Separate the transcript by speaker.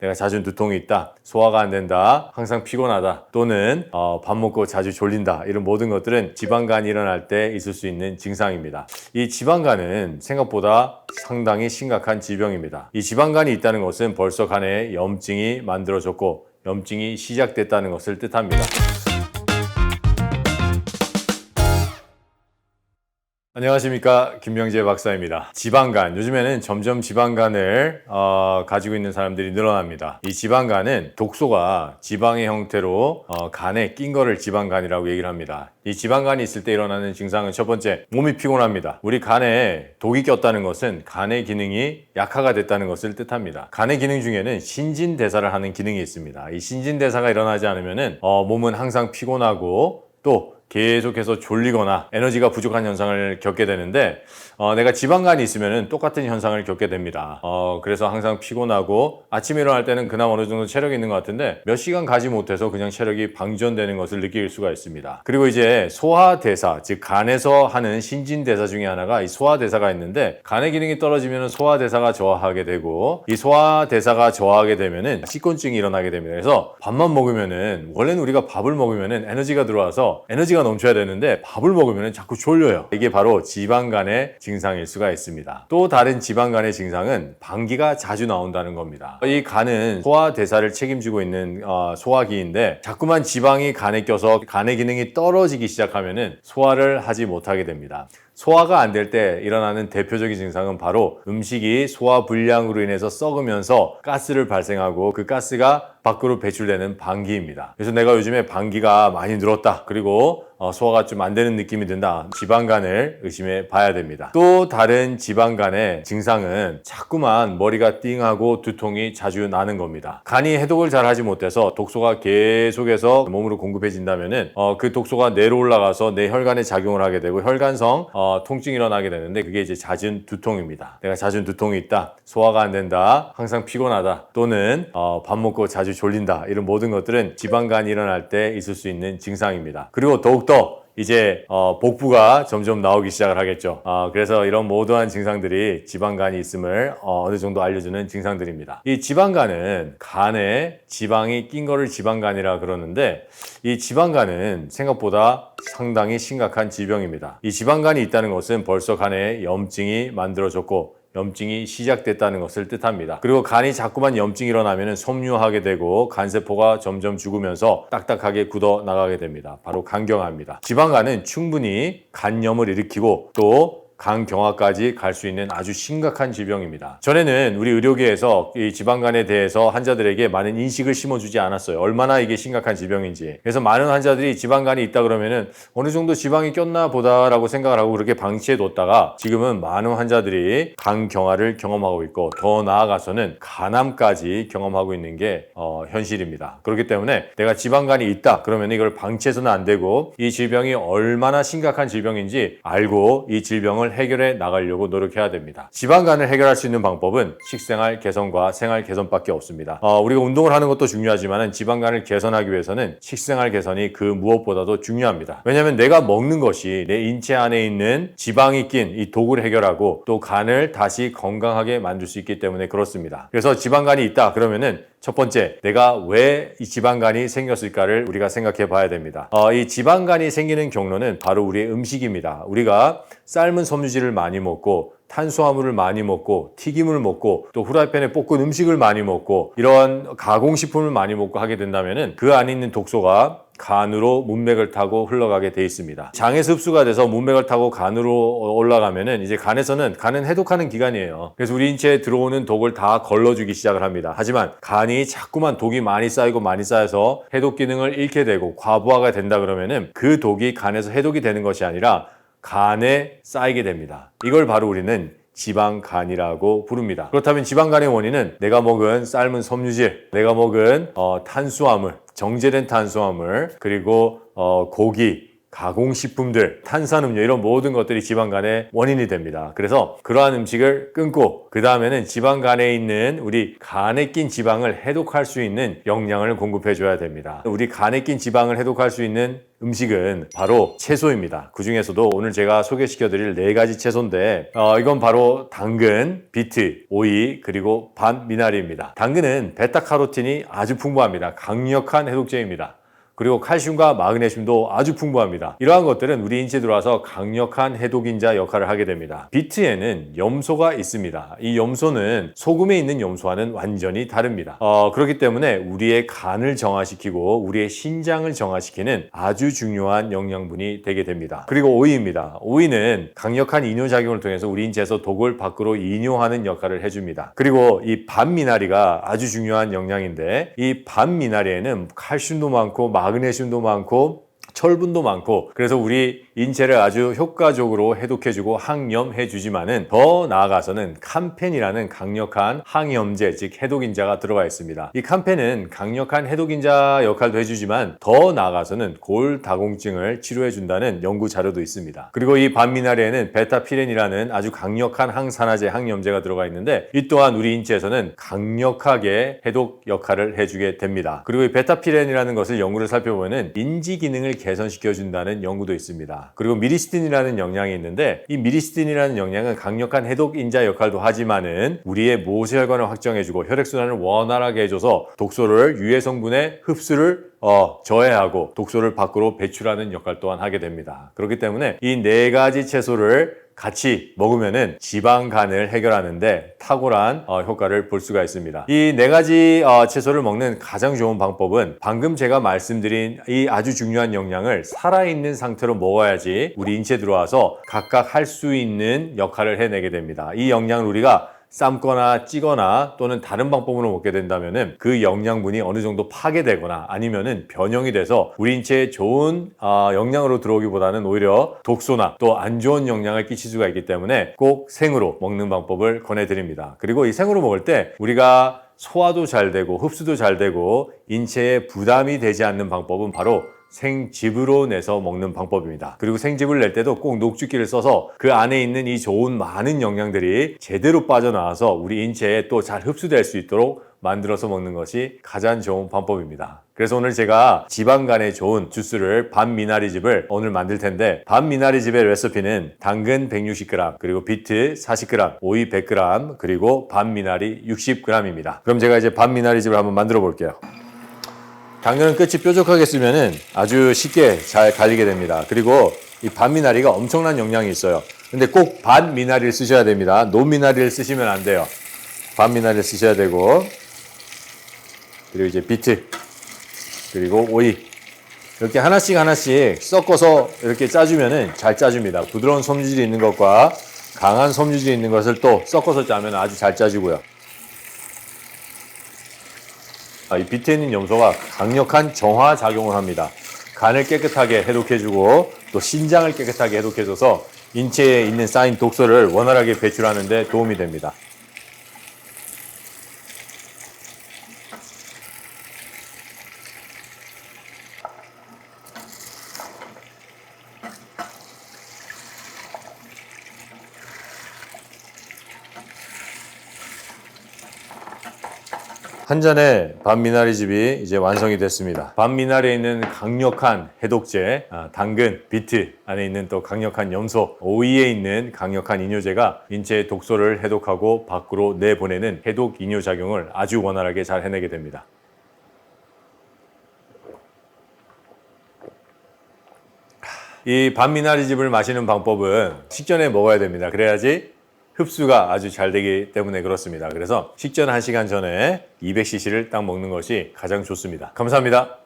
Speaker 1: 내가 잦은 두통이 있다, 소화가 안 된다, 항상 피곤하다, 또는 어, 밥 먹고 자주 졸린다 이런 모든 것들은 지방간이 일어날 때 있을 수 있는 증상입니다. 이 지방간은 생각보다 상당히 심각한 질병입니다. 이 지방간이 있다는 것은 벌써 간에 염증이 만들어졌고 염증이 시작됐다는 것을 뜻합니다. 안녕하십니까 김명재 박사입니다. 지방간 요즘에는 점점 지방간을 어, 가지고 있는 사람들이 늘어납니다. 이 지방간은 독소가 지방의 형태로 어, 간에 낀 거를 지방간이라고 얘기를 합니다. 이 지방간이 있을 때 일어나는 증상은 첫 번째 몸이 피곤합니다. 우리 간에 독이 꼈다는 것은 간의 기능이 약화가 됐다는 것을 뜻합니다. 간의 기능 중에는 신진대사를 하는 기능이 있습니다. 이 신진대사가 일어나지 않으면은 어, 몸은 항상 피곤하고 또 계속해서 졸리거나 에너지가 부족한 현상을 겪게 되는데 어, 내가 지방간이 있으면 똑같은 현상을 겪게 됩니다. 어, 그래서 항상 피곤하고 아침에 일어날 때는 그나마 어느 정도 체력이 있는 것 같은데 몇 시간 가지 못해서 그냥 체력이 방전되는 것을 느낄 수가 있습니다. 그리고 이제 소화대사, 즉 간에서 하는 신진대사 중에 하나가 이 소화대사가 있는데 간의 기능이 떨어지면 소화대사가 저하하게 되고 이 소화대사가 저하하게 되면은 식곤증이 일어나게 됩니다. 그래서 밥만 먹으면은 원래는 우리가 밥을 먹으면은 에너지가 들어와서 에너지가 넘쳐야 되는데 밥을 먹으면은 자꾸 졸려요. 이게 바로 지방간의 증상일 수가 있습니다. 또 다른 지방간의 증상은 방귀가 자주 나온다는 겁니다. 이 간은 소화 대사를 책임지고 있는 어, 소화기인데 자꾸만 지방이 간에 껴서 간의 기능이 떨어지기 시작하면은 소화를 하지 못하게 됩니다. 소화가 안 될 때 일어나는 대표적인 증상은 바로 음식이 소화 불량으로 인해서 썩으면서 가스를 발생하고 그 가스가 밖으로 배출되는 방귀입니다. 그래서 내가 요즘에 방귀가 많이 늘었다. 그리고 어, 소화가 좀 안 되는 느낌이 든다. 지방간을 의심해 봐야 됩니다. 또 다른 지방간의 증상은 자꾸만 머리가 띵하고 두통이 자주 나는 겁니다. 간이 해독을 잘 하지 못해서 독소가 계속해서 몸으로 공급해진다면은 어, 그 독소가 내로 올라가서 내 혈관에 작용을 하게 되고 혈관성 어, 통증이 일어나게 되는데 그게 이제 잦은 두통입니다. 내가 잦은 두통이 있다, 소화가 안 된다, 항상 피곤하다, 또는 어, 밥 먹고 자주 졸린다 이런 모든 것들은 지방간이 일어날 때 있을 수 있는 증상입니다. 그리고 더욱 더 이제 어, 복부가 점점 나오기 시작을 하겠죠. 어, 그래서 이런 모두한 증상들이 지방간이 있음을 어, 어느 정도 알려주는 증상들입니다. 이 지방간은 간에 지방이 낀 거를 지방간이라 그러는데 이 지방간은 생각보다 상당히 심각한 질병입니다. 이 지방간이 있다는 것은 벌써 간에 염증이 만들어졌고 염증이 시작됐다는 것을 뜻합니다. 그리고 간이 자꾸만 염증이 일어나면 섬유하게 되고 간세포가 점점 죽으면서 딱딱하게 굳어 나가게 됩니다. 바로 간경화입니다. 지방간은 충분히 간염을 일으키고 또 간경화까지 갈 수 있는 아주 심각한 질병입니다. 전에는 우리 의료계에서 이 지방간에 대해서 환자들에게 많은 인식을 심어주지 않았어요. 얼마나 이게 심각한 질병인지. 그래서 많은 환자들이 지방간이 있다 그러면은 어느 정도 지방이 꼈나 보다라고 생각을 하고 그렇게 방치해 뒀다가 지금은 많은 환자들이 간경화를 경험하고 있고 더 나아가서는 간암까지 경험하고 있는 게 어, 현실입니다. 그렇기 때문에 내가 지방간이 있다 그러면 이걸 방치해서는 안 되고 이 질병이 얼마나 심각한 질병인지 알고 이 질병 을 해결해 나가려고 노력해야 됩니다. 지방간을 해결할 수 있는 방법은 식생활 개선과 생활 개선밖에 없습니다. 어, 우리가 운동을 하는 것도 중요하지만 지방간을 개선하기 위해서는 식생활 개선이 그 무엇보다도 중요합니다. 왜냐하면 내가 먹는 것이 내 인체 안에 있는 지방이 낀 이 독을 해결하고 또 간을 다시 건강하게 만들 수 있기 때문에 그렇습니다. 그래서 지방간이 있다 그러면은 첫 번째, 내가 왜 이 지방간이 생겼을까를 우리가 생각해 봐야 됩니다. 어, 이 지방간이 생기는 경로는 바로 우리의 음식입니다. 우리가 삶은 섬유질을 많이 먹고 탄수화물을 많이 먹고 튀김을 먹고 또 후라이팬에 볶은 음식을 많이 먹고 이런 가공식품을 많이 먹고 하게 된다면은 그 안에 있는 독소가 간으로 문맥을 타고 흘러가게 돼 있습니다. 장에서 흡수가 돼서 문맥을 타고 간으로 올라가면은 이제 간에서는 간은 해독하는 기관이에요. 그래서 우리 인체에 들어오는 독을 다 걸러주기 시작을 합니다. 하지만 간이 자꾸만 독이 많이 쌓이고 많이 쌓여서 해독 기능을 잃게 되고 과부하가 된다 그러면은 그 독이 간에서 해독이 되는 것이 아니라 간에 쌓이게 됩니다. 이걸 바로 우리는 지방간이라고 부릅니다. 그렇다면 지방간의 원인은 내가 먹은 삶은 섬유질, 내가 먹은 어, 탄수화물, 정제된 탄수화물, 그리고 어, 고기, 가공식품들, 탄산음료 이런 모든 것들이 지방간의 원인이 됩니다. 그래서 그러한 음식을 끊고 그 다음에는 지방간에 있는 우리 간에 낀 지방을 해독할 수 있는 영양을 공급해 줘야 됩니다. 우리 간에 낀 지방을 해독할 수 있는 음식은 바로 채소입니다. 그 중에서도 오늘 제가 소개시켜 드릴 네 가지 채소인데, 어, 이건 바로 당근, 비트, 오이, 그리고 반 미나리입니다. 당근은 베타카로틴이 아주 풍부합니다. 강력한 해독제입니다. 그리고 칼슘과 마그네슘도 아주 풍부합니다. 이러한 것들은 우리 인체에 들어와서 강력한 해독인자 역할을 하게 됩니다. 비트에는 염소가 있습니다. 이 염소는 소금에 있는 염소와는 완전히 다릅니다. 어, 그렇기 때문에 우리의 간을 정화시키고 우리의 신장을 정화시키는 아주 중요한 영양분이 되게 됩니다. 그리고 오이입니다. 오이는 강력한 이뇨작용을 통해서 우리 인체에서 독을 밖으로 이뇨하는 역할을 해줍니다. 그리고 이 반미나리가 아주 중요한 영양인데 이 반미나리에는 칼슘도 많고 마 그네슘도 많고 철분도 많고 그래서 우리 인체를 아주 효과적으로 해독해주고 항염해주지만은 더 나아가서는 캄펜이라는 강력한 항염제 즉 해독인자가 들어가 있습니다. 이 캄펜은 강력한 해독인자 역할도 해주지만 더 나아가서는 골다공증을 치료해준다는 연구 자료도 있습니다. 그리고 이 반미나리에는 베타피렌이라는 아주 강력한 항산화제 항염제가 들어가 있는데 이 또한 우리 인체에서는 강력하게 해독 역할을 해주게 됩니다. 그리고 이 베타피렌이라는 것을 연구를 살펴보면 인지 기능을 개선시켜 준다는 연구도 있습니다. 그리고 미리스틴이라는 영양이 있는데 이 미리스틴이라는 영양은 강력한 해독 인자 역할도 하지만은 우리의 모세혈관을 확정해주고 혈액순환을 원활하게 해줘서 독소를 유해 성분의 흡수를 어, 저해하고 독소를 밖으로 배출하는 역할 또한 하게 됩니다. 그렇기 때문에 이 네 가지 채소를 같이 먹으면은 지방간을 해결하는데 탁월한 어, 효과를 볼 수가 있습니다. 이 네 가지 어, 채소를 먹는 가장 좋은 방법은 방금 제가 말씀드린 이 아주 중요한 영양을 살아있는 상태로 먹어야지 우리 인체에 들어와서 각각 할 수 있는 역할을 해내게 됩니다. 이 영양을 우리가 삶거나 찌거나 또는 다른 방법으로 먹게 된다면은 그 영양분이 어느 정도 파괴되거나 아니면은 변형이 돼서 우리 인체에 좋은 아, 영양으로 들어오기보다는 오히려 독소나 또 안 좋은 영향을 끼칠 수가 있기 때문에 꼭 생으로 먹는 방법을 권해드립니다. 그리고 이 생으로 먹을 때 우리가 소화도 잘 되고 흡수도 잘 되고 인체에 부담이 되지 않는 방법은 바로 생즙으로 내서 먹는 방법입니다. 그리고 생즙을 낼 때도 꼭 녹즙기를 써서 그 안에 있는 이 좋은 많은 영양들이 제대로 빠져나와서 우리 인체에 또 잘 흡수될 수 있도록 만들어서 먹는 것이 가장 좋은 방법입니다. 그래서 오늘 제가 지방간에 좋은 주스를 반미나리즙을 오늘 만들 텐데 반미나리즙의 레시피는 당근 160g 그리고 비트 40g 오이 100g 그리고 반미나리 60g입니다. 그럼 제가 이제 반미나리즙을 한번 만들어 볼게요. 당근은 끝이 뾰족하게 쓰면은 아주 쉽게 잘 갈리게 됩니다. 그리고 이 반미나리가 엄청난 영양이 있어요. 근데 꼭 반미나리를 쓰셔야 됩니다. 논미나리를 쓰시면 안 돼요. 반미나리를 쓰셔야 되고 그리고 이제 비트 그리고 오이 이렇게 하나씩 하나씩 섞어서 이렇게 짜주면은 잘 짜줍니다. 부드러운 섬유질이 있는 것과 강한 섬유질이 있는 것을 또 섞어서 짜면 아주 잘 짜주고요. 아, 이 비트에 있는 염소가 강력한 정화 작용을 합니다. 간을 깨끗하게 해독해주고 또 신장을 깨끗하게 해독해줘서 인체에 있는 쌓인 독소를 원활하게 배출하는 데 도움이 됩니다. 한 잔의 반미나리즙이 이제 완성이 됐습니다. 반미나리에 있는 강력한 해독제, 아, 당근, 비트 안에 있는 또 강력한 염소, 오이에 있는 강력한 이뇨제가 인체의 독소를 해독하고 밖으로 내보내는 해독 이뇨 작용을 아주 원활하게 잘 해내게 됩니다. 이 반미나리 즙을 마시는 방법은 식전에 먹어야 됩니다. 그래야지 흡수가 아주 잘 되기 때문에 그렇습니다. 그래서 식전 1시간 전에 200cc를 딱 먹는 것이 가장 좋습니다. 감사합니다.